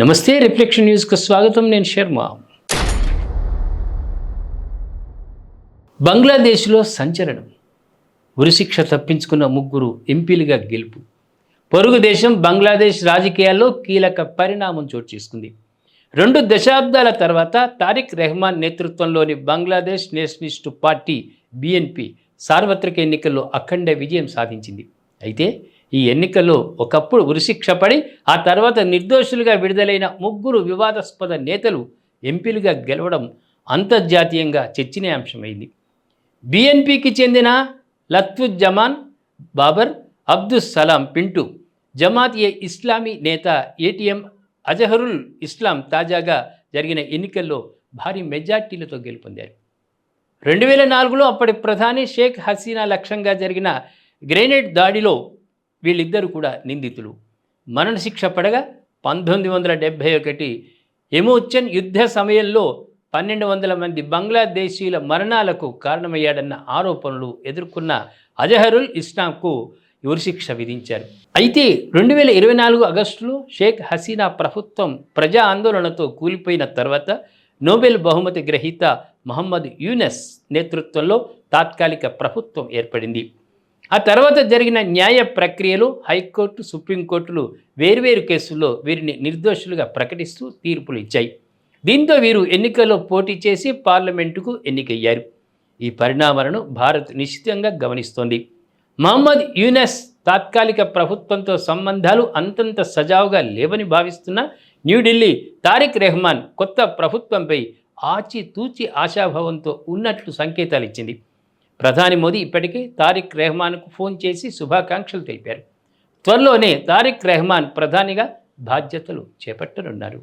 నమస్తే రిఫ్లెక్షన్ న్యూస్కు స్వాగతం నేను శర్మ. బంగ్లాదేశ్లో సంచలనం. ఉరిశిక్ష తప్పించుకున్న ముగ్గురు ఎంపీలుగా గెలుపు. పొరుగు దేశం బంగ్లాదేశ్ రాజకీయాల్లో కీలక పరిణామం చోటు చేసుకుంది. రెండు దశాబ్దాల తర్వాత తారిక్ రెహమాన్ నేతృత్వంలోని బంగ్లాదేశ్ నేషనలిస్టు పార్టీ బిఎన్పి సార్వత్రిక ఎన్నికల్లో అఖండ విజయం సాధించింది. అయితే ఈ ఎన్నికల్లో ఒకప్పుడు ఉరిశిక్ష పడి ఆ తర్వాత నిర్దోషులుగా విడుదలైన ముగ్గురు వివాదాస్పద నేతలు ఎంపీలుగా గెలవడం అంతర్జాతీయంగా చర్చనీయాంశమైంది. బిఎన్పికి చెందిన లత్ఫుజ్జమాన్ బాబర్ అబ్దుల్ సలాం పింటూ జమాత్ ఏ ఇస్లామీ నేత ఏటీఎం అజహరుల్ ఇస్లాం తాజాగా జరిగిన ఎన్నికల్లో భారీ మెజార్టీలతో గెలుపొందారు. రెండు వేల నాలుగులో అప్పటి ప్రధాని షేక్ హసీనా లక్ష్యంగా జరిగిన గ్రెనేడ్ దాడిలో వీళ్ళిద్దరూ కూడా నిందితులు. మరణశిక్ష పడగా పంతొమ్మిది వందల డెబ్భై ఒకటి ఎమోచన్ యుద్ధ సమయంలో పన్నెండు వందల మంది బంగ్లాదేశీయుల మరణాలకు కారణమయ్యాడన్న ఆరోపణలు ఎదుర్కొన్న అజహరుల్ ఇస్లాంకు ఉరిశిక్ష విధించారు. అయితే రెండు వేల ఇరవై నాలుగు ఆగస్టులో షేక్ హసీనా ప్రభుత్వం ప్రజా ఆందోళనతో కూలిపోయిన తర్వాత నోబెల్ బహుమతి గ్రహీత మహమ్మద్ యూనెస్ నేతృత్వంలో తాత్కాలిక ప్రభుత్వం ఏర్పడింది. ఆ తర్వాత జరిగిన న్యాయ ప్రక్రియలు హైకోర్టు సుప్రీంకోర్టులు వేర్వేరు కేసుల్లో వీరిని నిర్దోషులుగా ప్రకటిస్తూ తీర్పులు ఇచ్చాయి. దీంతో వీరు ఎన్నికల్లో పోటీ చేసి పార్లమెంటుకు ఎన్నికయ్యారు. ఈ పరిణామాలను భారత్ నిశ్చితంగా గమనిస్తోంది. మహమ్మద్ యూనెస్ తాత్కాలిక ప్రభుత్వంతో సంబంధాలు అంతంత సజావుగా లేవని భావిస్తున్న న్యూఢిల్లీ తారిక్ రెహమాన్ కొత్త ప్రభుత్వంపై ఆచితూచి ఆశాభావంతో ఉన్నట్లు సంకేతాలు ఇచ్చింది. ప్రధాని మోదీ ఇప్పటికే తారిక్ రెహమాన్కు ఫోన్ చేసి శుభాకాంక్షలు తెలిపారు. త్వరలోనే తారిక్ రెహమాన్ ప్రధానిగా బాధ్యతలు చేపట్టనున్నారు.